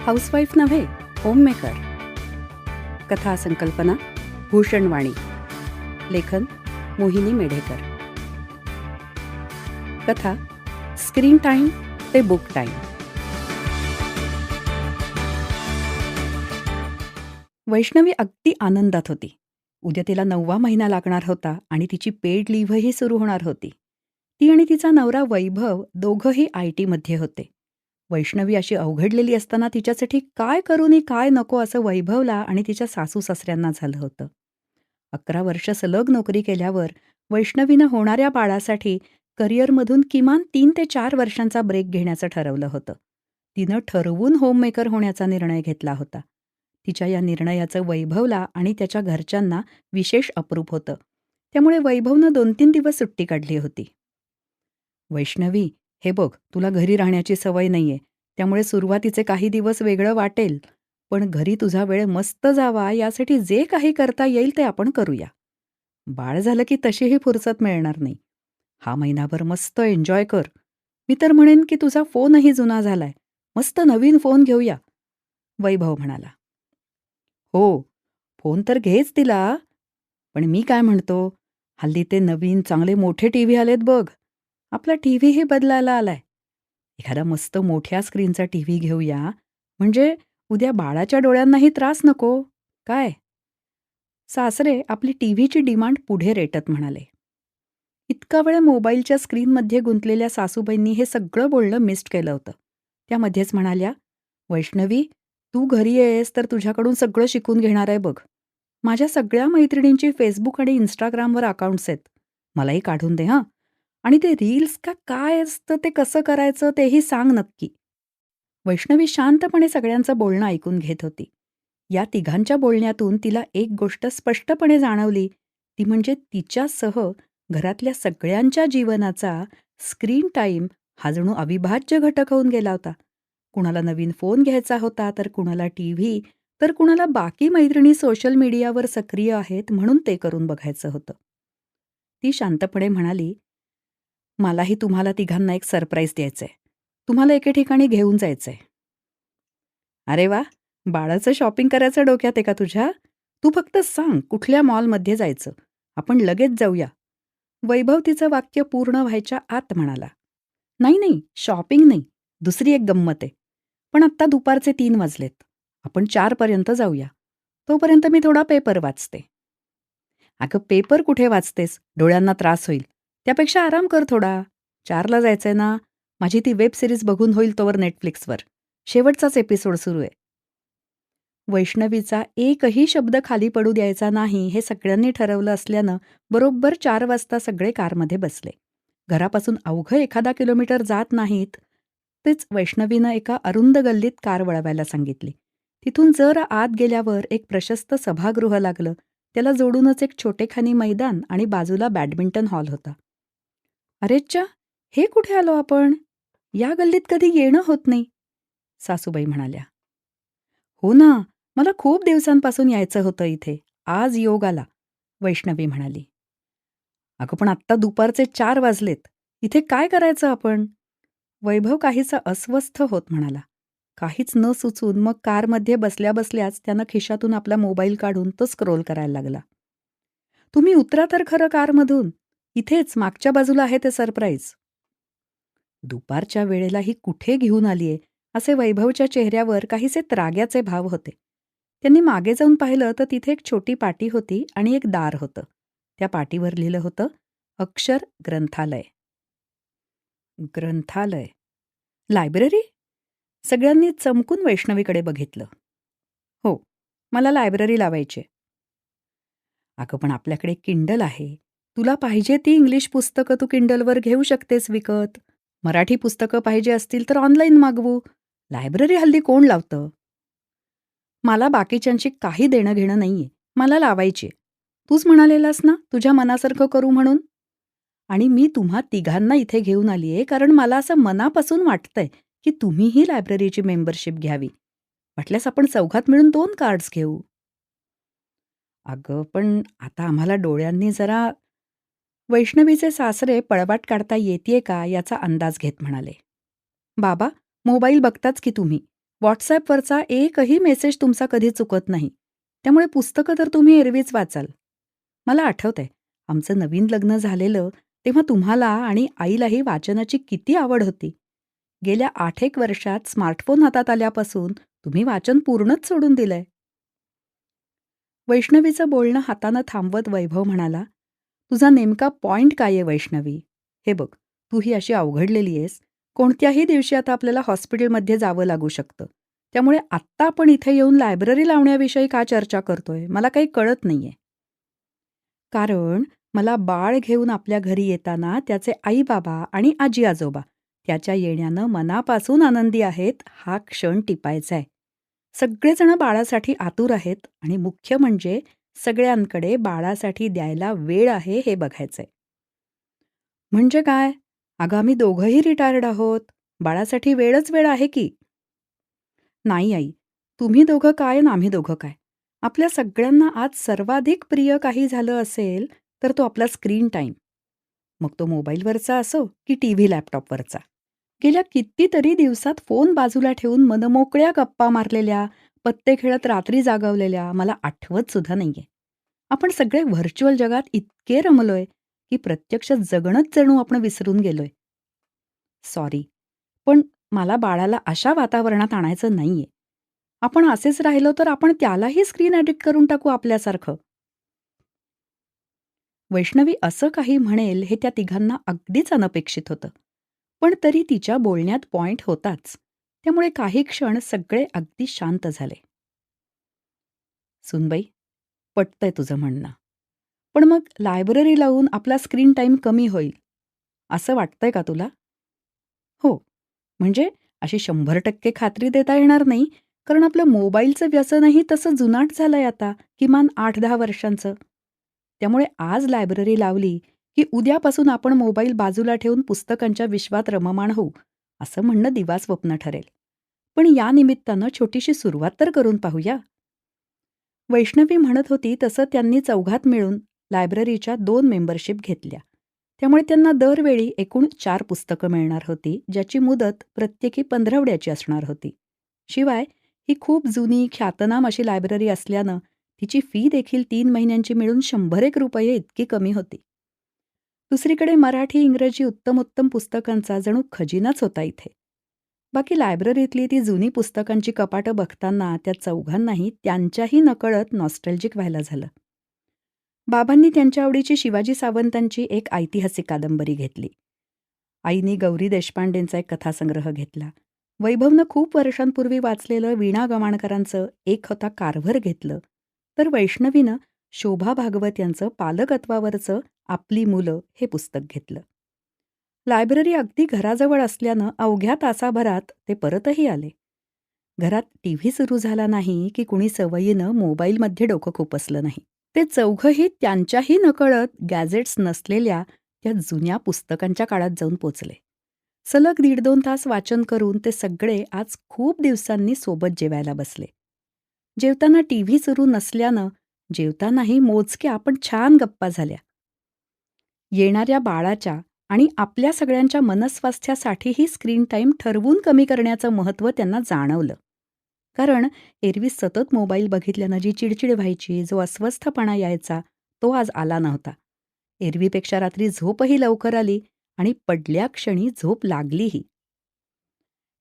Housewife नव्हे homemaker. कथा संकल्पना भूषणवाणी. लेखन मोहिनी मेढेकर. कथा स्क्रीन टाईम ते बुक टाईम वैष्णवी अगदी आनंदात होती. उद्या तिला नववा महिना लागणार होता आणि तिची पेड लिव्हही सुरू होणार होती. ती आणि तिचा नवरा वैभव दोघंही आय टीमध्ये होते. वैष्णवी अशी अवघडलेली असताना तिच्यासाठी काय करूनी काय नको असं वैभवला आणि तिच्या सासू सासऱ्यांना झालं होतं. अकरा वर्ष सलग नोकरी केल्यावर वैष्णवीनं होणाऱ्या बाळासाठी करिअरमधून किमान तीन ते चार वर्षांचा ब्रेक घेण्याचं ठरवलं होतं. तिनं ठरवून होममेकर होण्याचा निर्णय घेतला होता. तिच्या या निर्णयाचं वैभवला आणि त्याच्या घरच्यांना विशेष अप्रूप होतं. त्यामुळे वैभवनं दोन तीन दिवस सुट्टी काढली होती. वैष्णवी हे बघ तुला घरी राहण्याची सवय नाहीये. त्यामुळे सुरुवातीचे काही दिवस वेगळं वाटेल पण घरी तुझा वेळ मस्त जावा यासाठी जे काही करता येईल ते आपण करूया. बाळ झालं की तशीही फुरसत मिळणार नाही. हा महिनाभर मस्त एन्जॉय कर. मी तर म्हणेन की तुझा फोनही जुना झालाय. मस्त नवीन फोन घेऊया. वैभव म्हणाला. हो फोन तर घेच तिला. पण मी काय म्हणतो? हल्ली ते नवीन चांगले मोठे टी व्ही आलेत बघ. आपला टी व्हीही बदलायला आलाय. एखादा मस्त मोठ्या स्क्रीनचा टी व्ही घेऊया. म्हणजे उद्या बाळाच्या डोळ्यांनाही त्रास नको. काय? सासरे आपली टी व्हीची डिमांड पुढे रेटत म्हणाले. इतका वेळ मोबाईलच्या स्क्रीनमध्ये गुंतलेल्या सासूबाईंनी हे सगळं बोलणं मिस्ड केलं होतं. त्यामध्येच म्हणाल्या वैष्णवी तू घरी येस तर तुझ्याकडून सगळं शिकून घेणार आहे बघ. माझ्या सगळ्या मैत्रिणींची फेसबुक आणि इंस्टाग्रामवर अकाउंट्स आहेत. मलाही काढून दे हां. आणि ते रील्स का काय असतं ते कसं करायचं तेही सांग नक्की. वैष्णवी शांतपणे सगळ्यांचं बोलणं ऐकून घेत होती. या तिघांच्या बोलण्यातून तिला एक गोष्ट स्पष्टपणे जाणवली. ती म्हणजे तिच्यासह घरातल्या सगळ्यांच्या जीवनाचा स्क्रीन टाईम हा जणू अविभाज्य घटक होऊन गेला होता. कुणाला नवीन फोन घ्यायचा होता तर कुणाला टी व्ही तर कुणाला बाकी मैत्रिणी सोशल मीडियावर सक्रिय आहेत म्हणून ते करून बघायचं होतं. ती शांतपणे म्हणाली मलाही तुम्हाला तिघांना एक सरप्राईज द्यायचंय. तुम्हाला एके ठिकाणी घेऊन जायचंय. अरे वा! बाळाचं शॉपिंग करायचं डोक्यात आहे का तुझ्या? तू फक्त सांग कुठल्या मॉलमध्ये जायचं? आपण लगेच जाऊया. वैभव तिचं वाक्य पूर्ण व्हायच्या आत म्हणाला. नाही नाही शॉपिंग नाही. दुसरी एक गंमत आहे. पण आत्ता दुपारचे तीन वाजलेत. आपण चारपर्यंत जाऊया. तोपर्यंत मी थोडा पेपर वाचते. अगं पेपर कुठे वाचतेस? डोळ्यांना त्रास होईल. त्यापेक्षा आराम कर थोडा. चारला जायचंय ना? माझी ती वेब सिरीज बघून होईल तोवर नेटफ्लिक्सवर. शेवटचाच एपिसोड सुरू आहे. वैष्णवीचा एकही शब्द खाली पडू द्यायचा नाही हे सगळ्यांनी ठरवलं असल्यानं बरोबर चार वाजता सगळे कारमध्ये बसले. घरापासून अवघं एखादा किलोमीटर जात नाहीत. तेच वैष्णवीनं एका अरुंद गल्लीत कार वळवायला सांगितली. तिथून जर आत गेल्यावर एक प्रशस्त सभागृह लागलं. त्याला जोडूनच एक छोटेखानी मैदान आणि बाजूला बॅडमिंटन हॉल होता. अरेच्चा हे कुठे आलो आपण? या गल्लीत कधी येणं होत नाही. सासूबाई म्हणाल्या. हो ना मला खूप दिवसांपासून यायचं होतं इथे. आज योग आला. वैष्णवी म्हणाली. अगं पण आत्ता दुपारचे चार वाजलेत. इथे काय करायचं आपण? वैभव काहीसा अस्वस्थ होत म्हणाला. काहीच न सुचून मग कारमध्ये बसल्या बसल्याच त्यानं खिशातून आपला मोबाईल काढून तो स्क्रोल करायला लागला. तुम्ही उतरा तर खरं कारमधून. इथेच मागच्या बाजूला आहे ते सरप्राईज. दुपारच्या वेळेला ही कुठे घेऊन आलीये असे वैभवच्या चेहऱ्यावर काहीसे त्राग्याचे भाव होते. त्यांनी मागे जाऊन पाहिलं तर तिथे एक छोटी पाटी होती आणि एक दार होतं. त्या पाटीवर लिहिलं होतं अक्षर ग्रंथालय. ग्रंथालय. लायब्ररी? सगळ्यांनी चमकून वैष्णवीकडे बघितलं. हो मला लायब्ररी लावायची अगं पण आपल्याकडे किंडल आहे. तुला पाहिजे ती इंग्लिश पुस्तकं तू किंडलवर घेऊ शकतेस विकत. मराठी पुस्तकं पाहिजे असतील तर ऑनलाईन मागवू. लायब्ररी हल्ली कोण लावतं? मला बाकीच्यांशी काही देणं घेणं नाहीये. मला लावायची. तूच म्हणालेलास ना तुझ्या मनासारखं करू म्हणून? आणि मी तुम्हा तिघांना इथे घेऊन आलीये कारण मला असं मनापासून वाटतंय की तुम्हीही लायब्ररीची मेंबरशिप घ्यावी. वाटल्यास आपण चौघात मिळून दोन कार्ड्स घेऊ. अगं पण आता आम्हाला डोळ्यांनी जरा वैष्णवीचे सासरे पळवाट काढता येते का याचा अंदाज घेत म्हणाले बाबा मोबाईल बघताच की तुम्ही व्हॉट्सॲपवरचा एकही मेसेज तुमचा कधी चुकत नाही. त्यामुळे पुस्तकं तर तुम्ही एरवीच वाचाल. मला आठवतंय, आमचं नवीन लग्न झालेलं तेव्हा तुम्हाला आणि आईलाही वाचनाची किती आवड होती. गेल्या आठ एक वर्षात स्मार्टफोन हातात आल्यापासून तुम्ही वाचन पूर्णच सोडून दिलंय. वैष्णवीचं बोलणं हातानं थांबवत वैभव म्हणाला, "तुझा नेमका पॉइंट काय आहे वैष्णवी? हे बघ, तू ही अशी अवघडलेली आहेस. कोणत्याही दिवशी आता आपल्याला हॉस्पिटलमध्ये जावं लागू शकतं. त्यामुळे आत्ता आपण इथे येऊन लायब्ररी लावण्याविषयी का चर्चा करतोय मला काही कळत नाहीये." कारण मला बाळ घेऊन आपल्या घरी येताना त्याचे आई-बाबा आणि आजी-आजोबा त्याच्या येण्यानं मनापासून आनंदी आहेत हा क्षण टिपायचा आहे. सगळेजण बाळासाठी आतुर आहेत आणि मुख्य म्हणजे सगळ्यांकडे बाळासाठी द्यायला वेळ आहे हे बघायचंय. म्हणजे काय? अगं आम्ही दोघंही रिटायर्ड आहोत. बाळासाठी वेळच वेळ आहे की. नाही आई, तुम्ही दोघं काय आणि आम्ही दोघं काय. आपल्या सगळ्यांना आज सर्वाधिक प्रिय काही झालं असेल तर तो आपला स्क्रीन टाईम. मग तो मोबाईलवरचा असो की टीव्ही लॅपटॉपवरचा. गेल्या कितीतरी दिवसात फोन बाजूला ठेवून मनमोकळ्या गप्पा मारलेल्या, पत्ते खेळत रात्री जागवलेल्या मला आठवत सुद्धा नाहीये. आपण सगळे व्हर्च्युअल जगात इतके रमलोय की प्रत्यक्ष जगणंच जणू आपण विसरून गेलोय. सॉरी, पण मला बाळाला अशा वातावरणात आणायचं नाहीये. आपण असेच राहिलो तर आपण त्यालाही स्क्रीन ॲडिक्ट करून टाकू आपल्यासारखं. वैष्णवी असं काही म्हणेल हे त्या तिघांना अगदीच अनपेक्षित होतं. पण तरी तिच्या बोलण्यात पॉइंट होताच. त्यामुळे काही क्षण सगळे अगदी शांत झाले. सुनबाई पटतंय तुझं म्हणणं. पण मग लायब्ररी लावून आपला स्क्रीन टाईम कमी होईल, असं वाटतंय का तुला?" "हो, म्हणजे अशी 100% खात्री देता येणार नाही, कारण आपलं मोबाईलचं व्यसनही तसं जुनाट झालंय आता, किमान आठ दहा वर्षांचं. त्यामुळे आज लायब्ररी लावली की उद्यापासून आपण मोबाईल बाजूला ठेवून पुस्तकांच्या विश्वात रममाण होऊ, असं म्हणणं दिवा स्वप्न ठरेल. पण या निमित्तानं छोटीशी सुरुवात तर करून पाहूया." वैष्णवी म्हणत होती तसं त्यांनी चौघात मिळून लायब्ररीच्या दोन मेंबरशिप घेतल्या. त्यामुळे त्यांना दरवेळी एकूण चार पुस्तकं मिळणार होती, ज्याची मुदत प्रत्येकी पंधरवड्याची असणार होती. शिवाय ही खूप जुनी, ख्यातनाम अशी लायब्ररी असल्यानं तिची फी देखील तीन महिन्यांची मिळून ₹100 इतकी कमी होती. दुसरीकडे मराठी, इंग्रजी उत्तमोत्तम पुस्तकांचा जणू खजिनाच होता इथे. बाकी लायब्ररीतली ती जुनी पुस्तकांची कपाटं बघताना त्या चौघांनाही त्यांच्याही नकळत नॉस्टॅल्जिक व्हायला झालं. बाबांनी त्यांच्या आवडीची शिवाजी सावंतांची एक ऐतिहासिक कादंबरी घेतली. आईनी गौरी देशपांडेंचा एक कथासंग्रह घेतला. वैभवनं खूप वर्षांपूर्वी वाचलेलं वीणा गवाणकरांचं एक होता कारभर घेतलं. तर वैष्णवीनं शोभा भागवत यांचं पालकत्वावरचं आपली मुलं हे पुस्तक घेतलं. लायब्ररी अगदी घराजवळ असल्यानं अवघ्या तासाभरात ते परतही आले. घरात टीव्ही सुरू झाला नाही की कुणी सवयीनं मोबाईलमध्ये डोकं खुपसलं नाही. ते चौघंही त्यांच्याही नकळत गॅजेट्स नसलेल्या त्या जुन्या पुस्तकांच्या काळात जाऊन पोचले. सलग दीड दोन तास वाचन करून ते सगळे आज खूप दिवसांनी सोबत जेवायला बसले. जेवताना टीव्ही सुरू नसल्यानं जेवतानाही मोजक्या पण छान गप्पा झाल्या. येणाऱ्या बाळाच्या आणि आपल्या सगळ्यांच्या मनस्वास्थ्यासाठीही स्क्रीन टाईम ठरवून कमी करण्याचं महत्त्व त्यांना जाणवलं. कारण एरवी सतत मोबाईल बघितल्यानं जी चिडचिड व्हायची, जो अस्वस्थपणा यायचा, तो आज आला नव्हता. एरवीपेक्षा रात्री झोपही लवकर आली आणि पडल्या क्षणी झोप लागलीही.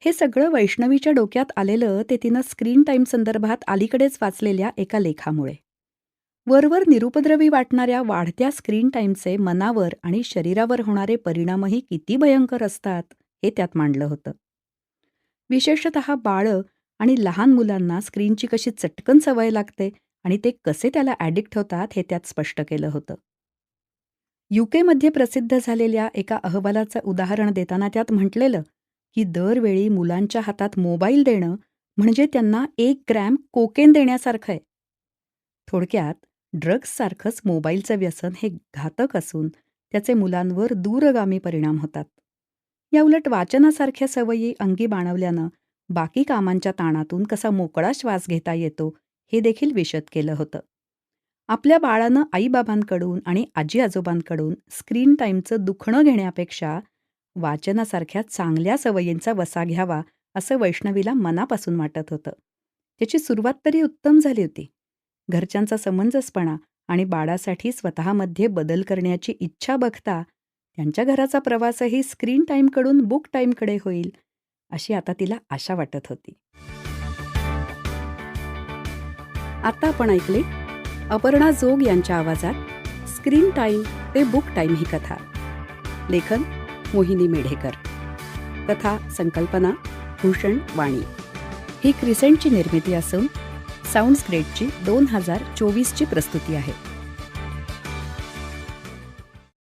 हे सगळं वैष्णवीच्या डोक्यात आलेलं ते तिनं स्क्रीन टाईम संदर्भात अलीकडेच वाचलेल्या एका लेखामुळे. वरवर निरुपद्रवी वाटणाऱ्या वाढत्या स्क्रीन टाईमचे मनावर आणि शरीरावर होणारे परिणामही किती भयंकर असतात, हे त्यात मांडलं होतं. विशेषतः बाळं आणि लहान मुलांना स्क्रीनची कशी चटकन सवय लागते आणि ते कसे त्याला ॲडिक्ट होतात हे त्यात स्पष्ट केलं होतं. युकेमध्ये प्रसिद्ध झालेल्या एका अहवालाचं उदाहरण देताना त्यात म्हटलेलं की दरवेळी मुलांच्या हातात मोबाईल देणं म्हणजे त्यांना एक ग्रॅम कोकेन देण्यासारखं आहे. थोडक्यात ड्रग्जसारखंच मोबाईलचं व्यसन हे घातक असून त्याचे मुलांवर दूरगामी परिणाम होतात. याउलट वाचनासारख्या सवयी अंगी बाणवल्यानं बाकी कामांच्या ताणातून कसा मोकळा श्वास घेता येतो हे देखील विशद केलं होतं. आपल्या बाळानं आईबाबांकडून आणि आजी-आजोबांकडून स्क्रीन टाईमचं दुखणं घेण्यापेक्षा वाचनासारख्या चांगल्या सवयींचा वसा घ्यावा असं वैष्णवीला मनापासून वाटत होतं त्याची सुरुवात तरी उत्तम झाली होती घरच्यांचा समंजसपणा आणि बाळासाठी स्वतःमध्ये बदल करण्याची इच्छा बघता त्यांच्या घराचा प्रवासही स्क्रीन टाईमकडून बुक टाईमकडे होईल अशी आता तिला आशा वाटत होती. आता आपण ऐकले अपर्णा जोग यांच्या आवाजात स्क्रीन टाईम ते बुक टाईम ही कथा. लेखन मोहिनी मेढेकर. कथा संकल्पना भूषण वाणी. ही क्रिसेंटची निर्मिती असून साऊंड स्क्रेटची दोन हजार चोवीसची प्रस्तुती आहे.